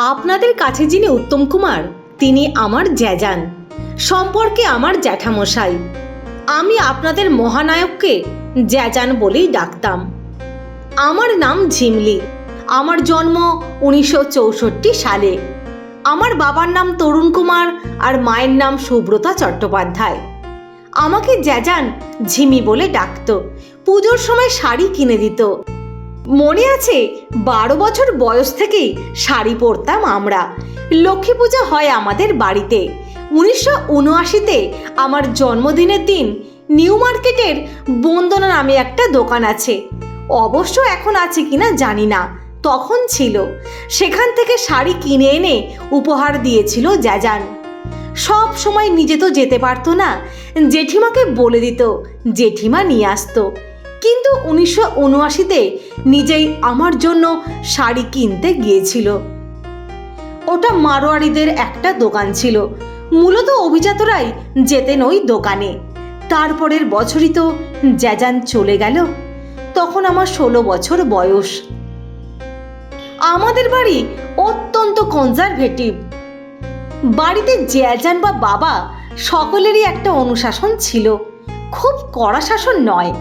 আপনাদের কাছে যিনি উত্তম কুমার, তিনি আমার জ্যাজান। সম্পর্কে আমার জ্যাঠামশাই। আমি আপনাদের মহানায়ককে জ্যাজান বলেই ডাকতাম। আমার নাম ঝিমলি। আমার জন্ম উনিশশো চৌষট্টি সালে। আমার বাবার নাম তরুণ কুমার আর মায়ের নাম সুব্রতা চট্টোপাধ্যায়। আমাকে জ্যাজান ঝিমি বলে ডাকতো। পুজোর সময় শাড়ি কিনে দিত। মনে আছে? বারো বছর বয়স থেকেই শাড়ি পরতাম আমরা। লক্ষ্মী পূজা হয় আমাদের বাড়িতে। উনিশশো উনআশিতে আমার জন্মদিনের দিন নিউ মার্কেটের বন্দনা নামে একটা দোকান আছে। অবশ্য এখন আছে কিনা জানি না। তখন ছিল। সেখান থেকে শাড়ি কিনে এনে উপহার দিয়েছিল জ্যাজান সব সময় নিজে তো যেতে পারতো না। জেঠিমাকে বলে দিত, জেঠিমা নিয়ে আসতো। কিন্তু উনিশশো উনআশিতে নিজেই আমার জন্য শাড়ি কিনতে গিয়েছিল। ওটা মারোয়ারিদের একটা দোকান ছিল। মূলত অভিজাতরাই যেতেন ওই দোকানে। তারপরের বছরই তো জ্যাজান চলে গেল। তখন আমার ষোলো বছর বয়স। আমাদের বাড়ি অত্যন্ত কনজারভেটিভ বাড়িতে জ্যাজান বা বাবা সকলেরই একটা অনুশাসন ছিল। খুব কড়া শাসন নয়।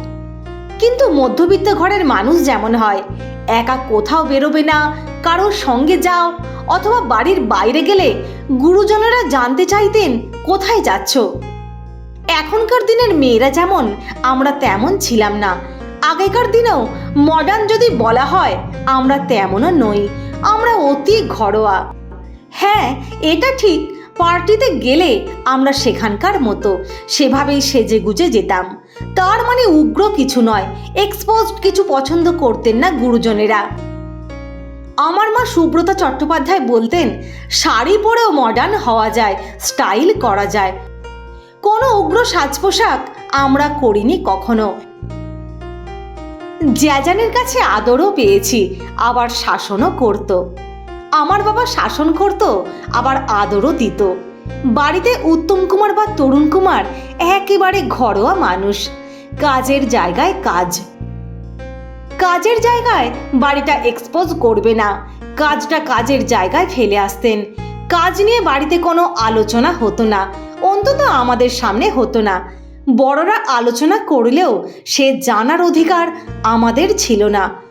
কিন্তু মধ্যবিত্ত ঘরের মানুষ যেমন হয়, একা কোথাও বেরোবে না, কারোর সঙ্গে যাও, অথবা বাড়ির বাইরে গেলে গুরুজনেরা জানতে চাইতেন কোথায় যাচ্ছ। এখনকার দিনের মেয়েরা যেমন, আমরা তেমন ছিলাম না। আগেকার দিনেও মডার্ন যদি বলা হয়, আমরা তেমনও নই, আমরা অতি ঘরোয়া। হ্যাঁ এটা ঠিক, পার্টিতে গেলে আমরা সেখানকার মতো, সেভাবেই সেজে গুজে যেতাম। তার মানে উগ্র কিছু নয়। এক্সপোজড কিছু পছন্দ করতেন না গুরুজনেরা। আমার মা সুব্রতা চট্টোপাধ্যায় বলতেন, শাড়ি পরেও মডার্ন হওয়া যায় স্টাইল করা যায়। কোনো উগ্র সাজ পোশাক আমরা করিনি কখনো। জ্যাজানের কাছে আদরও পেয়েছি, আবার শাসনও করত। আমার বাবা শাসন করত, আবার আদরও দিত। বাড়িতে উত্তম কুমার বা তরুণ কুমার একেবারে ঘরোয়া মানুষ। কাজের জায়গায় কাজ। কাজের জায়গায় বাড়িটা এক্সপোজ করবে না। কাজটা কাজের জায়গায় ফেলে আসতেন। কাজ নিয়ে বাড়িতে কোনো আলোচনা হতো না। অন্তত আমাদের সামনে হতো না। বড়রা আলোচনা করলেও সে জানার অধিকার আমাদের ছিল না।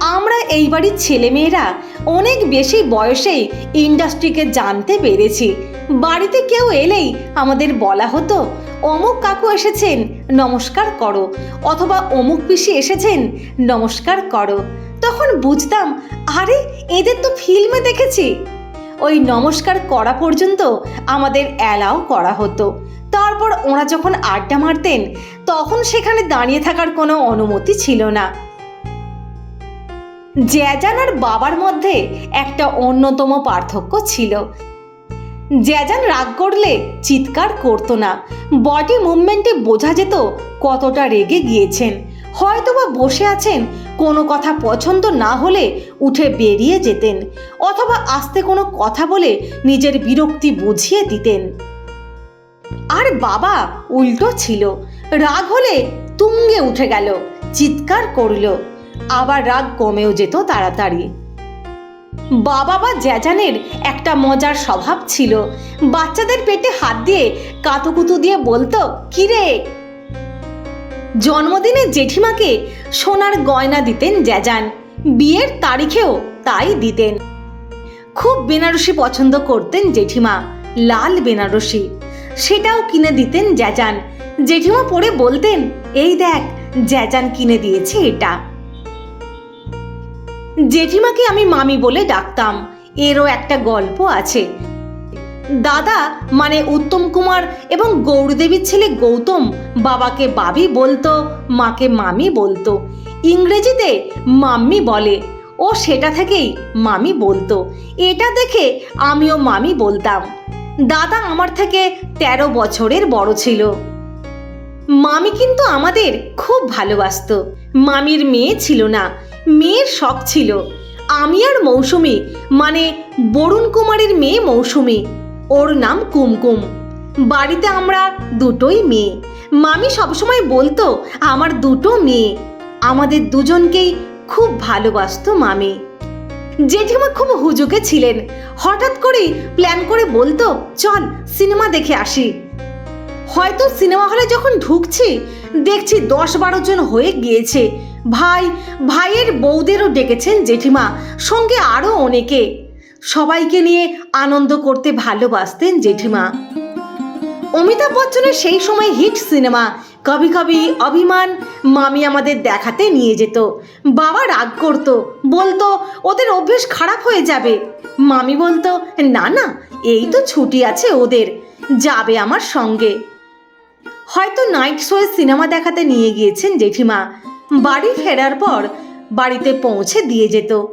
আমরা এই বাড়ির ছেলেমেয়েরা অনেক বেশি বয়সেই ইন্ডাস্ট্রিকে জানতে পেরেছি। বাড়িতে কেউ এলেই আমাদের বলা হতো, অমুক কাকু এসেছেন, নমস্কার করো। অথবা, অমুক পিসি এসেছেন, নমস্কার করো। তখন বুঝতাম, আরে, এদের তো ফিল্মে দেখেছি। ওই নমস্কার করা পর্যন্ত আমাদের অ্যালাও করা হতো। তারপর ওরা যখন আড্ডা মারতেন, তখন সেখানে দাঁড়িয়ে থাকার কোনো অনুমতি ছিল না। জ্যাজান আর বাবার মধ্যে একটা অন্যতম পার্থক্য ছিল। জ্যাজান রাগ করলে চিৎকার করতো না। বডি মুভমেন্টে বোঝা যেত কতটা রেগে গিয়েছেন। হয়তোবা বসে আছেন, কোনো কথা পছন্দ না হলে উঠে বেরিয়ে যেতেন অথবা আস্তে কোনো কথা বলে নিজের বিরক্তি বুঝিয়ে দিতেন। আর বাবা উল্টো ছিল, রাগ হলে তুঙ্গে উঠে গেল, চিৎকার করল। আবার রাগ কমেও যেত তাড়াতাড়ি। বাবা বা জ্যাজানের একটা মজার স্বভাব ছিল। বাচ্চাদের পেটে হাত দিয়ে কাতুকুতু দিয়ে বলতো, কিরে? জন্মদিনে জেঠিমাকে সোনার গয়না দিতেন জ্যাজান, বিয়ের তারিখেও তাই দিতেন। খুব বেনারসি পছন্দ করতেন জেঠিমা, লাল বেনারসি। সেটাও কিনে দিতেন জ্যাজান। জেঠিমা পরে বলতেন, এই দেখ, জ্যাজান কিনে দিয়েছে এটা। জেঠিমাকে আমি মামি বলে ডাকতাম। এরও একটা গল্প আছে। দাদা মানে উত্তম কুমার এবং গৌরদেবীর ছেলে গৌতম বাবাকে বাবি বলতো, মাকে মামি বলতো। ইংরেজিতে মাম্মি বলে। ও সেটা থেকেই মামি বলতো। এটা দেখে আমিও মামি বলতাম। দাদা আমার থেকে তেরো বছরের বড় ছিল। মামি কিন্তু আমাদের খুব ভালোবাসতো। মামির মেয়ে ছিল না। মেয়ের শখ ছিল। আমি আর মৌসুমি মানে বরুণ কুমারের মেয়ে মৌসুমি। ওর নাম কুমকুম। বাড়িতে আমরা দুটোই মেয়ে। মামি সবসময় বলতো, আমার দুটো মেয়ে। আমাদের দুজনকেই খুব ভালোবাসতো মামি। জেঠিমা খুব হুজুকে ছিলেন। হঠাৎ করেই প্ল্যান করে বলতো, চল সিনেমা দেখে আসি। হয়তো সিনেমা হলে যখন ঢুকছি, দেখছি দশ বারো জন হয়ে গিয়েছে। ভাই, ভাইয়ের বৌদেরও ডেকেছেন জেঠিমা, সঙ্গে আরও অনেকে। সবাইকে নিয়ে আনন্দ করতে ভালোবাসতেন জেঠিমা। অমিতাভ বচ্চনের সেই সময় হিট সিনেমা, কবি কবি অভিমান, মামি আমাদের দেখাতে নিয়ে যেত। বাবা রাগ করতো, বলতো, ওদের অভ্যেস খারাপ হয়ে যাবে। মামি বলতো, না না, এই তো ছুটি আছে ওদের, যাবে আমার সঙ্গে। হয়তো নাইট শোয়ে সিনেমা দেখাতে নিয়ে গিয়েছেন জেঠিমা। বাড়ি ফেরার পর বাড়িতে পৌঁছে দিয়ে যেত।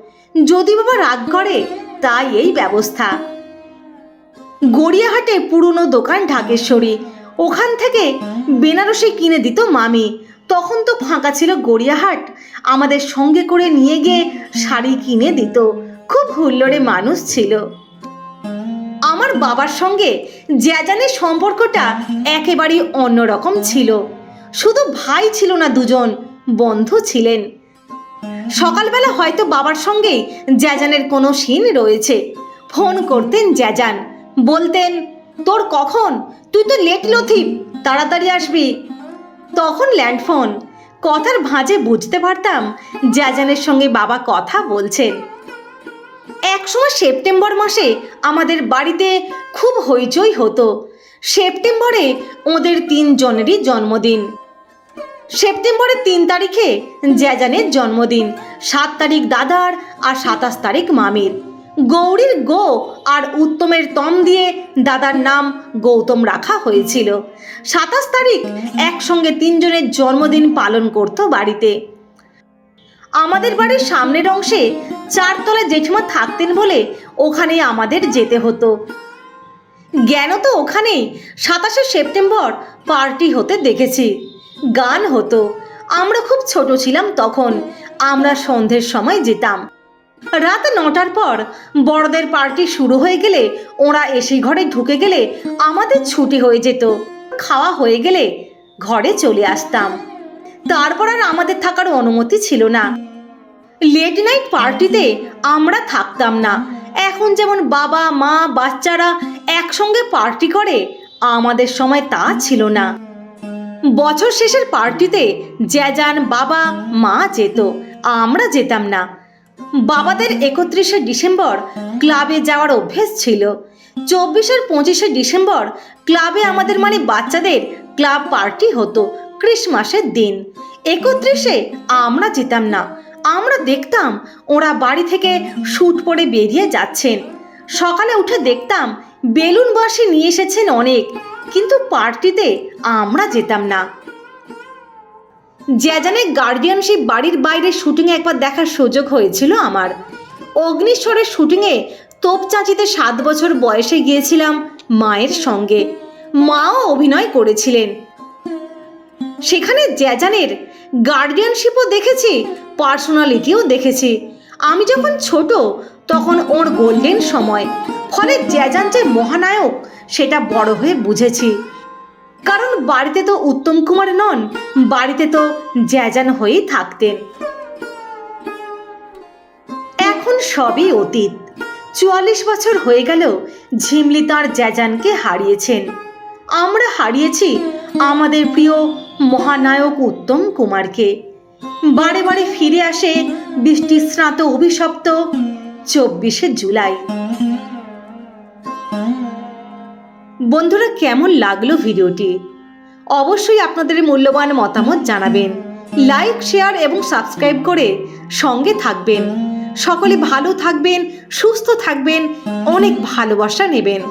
যদি বাবা রাগ করে, তাই এই ব্যবস্থা। গড়িয়াহাটে পুরনো দোকান ঢাকেশ্বরী। ওখান থেকে বেনারসি কিনে দিত মামি। তখন তো ফাঁকা ছিল গড়িয়াহাট। আমাদের সঙ্গে করে নিয়ে গিয়ে শাড়ি কিনে দিত। খুব হুল্লোড়ে মানুষ ছিল। আমার বাবার সঙ্গে জ্যাজানের সম্পর্কটা একেবারেই অন্যরকম ছিল। শুধু ভাই ছিল না দুজন। বন্ধু ছিলেন। সকালবেলা হয়তো বাবার সঙ্গেই জ্যাজানের কোনো সিন রয়েছে। ফোন করতেন জ্যাজান, বলতেন, তোর কখন? তুই তো লেট লথিপ তাড়াতাড়ি আসবি। তখন ল্যান্ডফোন, কথার ভাঁজে বুঝতে পারতাম জ্যাজানের সঙ্গে বাবা কথা বলছেন। একসময় সেপ্টেম্বর মাসে আমাদের বাড়িতে খুব হইচই হতো। সেপ্টেম্বরে ওদের তিনজনেরই জন্মদিন। সেপ্টেম্বরের তিন তারিখে জ্যাজানের জন্মদিন। সাত তারিখ দাদার আর সাতাশ তারিখ মামির। গৌরীর গো আর উত্তমের তম দিয়ে দাদার নাম গৌতম রাখা হয়েছিল। সাতাশ তারিখ একসঙ্গে তিনজনের জন্মদিন পালন করতো বাড়িতে। আমাদের বাড়ির সামনের অংশে চারতলা জেঠিমা থাকতেন বলে ওখানে আমাদের যেতে হতো। জ্ঞান তো ওখানেই। সাতাশে সেপ্টেম্বর পার্টি হতে দেখেছি। গান হতো। আমরা খুব ছোট ছিলাম তখন। আমরা সন্ধ্যের সময় যেতাম। রাত নটার পর বড়দের পার্টি শুরু হয়ে গেলে ওরা এসে ঘরে ঢুকে গেলে আমাদের ছুটি হয়ে যেত। খাওয়া হয়ে গেলে ঘরে চলে আসতাম। তারপর আর আমাদের থাকার অনুমতি ছিল না। লেট নাইট পার্টিতে আমরা থাকতাম না। এখন যেমন বাবা, মা, বাচ্চারা একসঙ্গে পার্টি করে, আমাদের সময় তা ছিল না। বছর শেষের পার্টিতে জ্যাজান বাবা, মা যেত। আমরা যেতাম না। বাবাদের একত্রিশে ডিসেম্বর ক্লাবে যাওয়ার অভ্যেস ছিল। চব্বিশের পঁচিশে ডিসেম্বর ক্লাবে আমাদের মানে বাচ্চাদের ক্লাব পার্টি হতো, ক্রিসমাসের দিন। একত্রিশে আমরা যেতাম না। আমরা দেখতাম ওরা বাড়ি থেকে শ্যুট পরে বেরিয়ে যাচ্ছেন। সকালে উঠে দেখতাম বেলুন বাসি নিয়ে এসেছেন অনেক। কিন্তু পার্টিতে আমরা যেতাম না। জ্যাজানের গার্ডিয়ানশিপ বাড়ির বাইরে শুটিংয়ে একবার দেখার সুযোগ হয়েছিল আমার। অগ্নিশ্বরের শুটিংয়ে তোপ চাঁচিতে সাত বছর বয়সে গিয়েছিলাম মায়ের সঙ্গে। মাও অভিনয় করেছিলেন। সেখানে জ্যাজানের গার্ডিয়ানশিপও দেখেছি পার্সোনালিটিও দেখেছি। আমি যখন ছোট, তখন ওর গোল্ডেন সময়। ফলে জ্যাজান যে মহানায়ক, সেটা বড় হয়ে বুঝেছি। কারণ বাড়িতে তো উত্তম কুমার নন, বাড়িতে তো জ্যাজান হয়েই থাকতেন। এখন সবই অতীত। চুয়াল্লিশ বছর হয়ে গেল ঝিমলি তাঁর জ্যাজানকে হারিয়েছেন। আমরা হারিয়েছি আমাদের প্রিয় মহানায়ক উত্তম কুমারকে। বারে বারে ফিরে আসে বৃষ্টি স্নাত অভিশপ্ত চব্বিশে জুলাই। বন্ধুরা, কেমন লাগল ভিডিওটি? অবশ্যই আপনাদের মূল্যবান মতামত জানাবেন। লাইক, শেয়ার এবং সাবস্ক্রাইব করে সঙ্গে থাকবেন। সকলে ভালো থাকবেন, সুস্থ থাকবেন, অনেক ভালোবাসা নেবেন।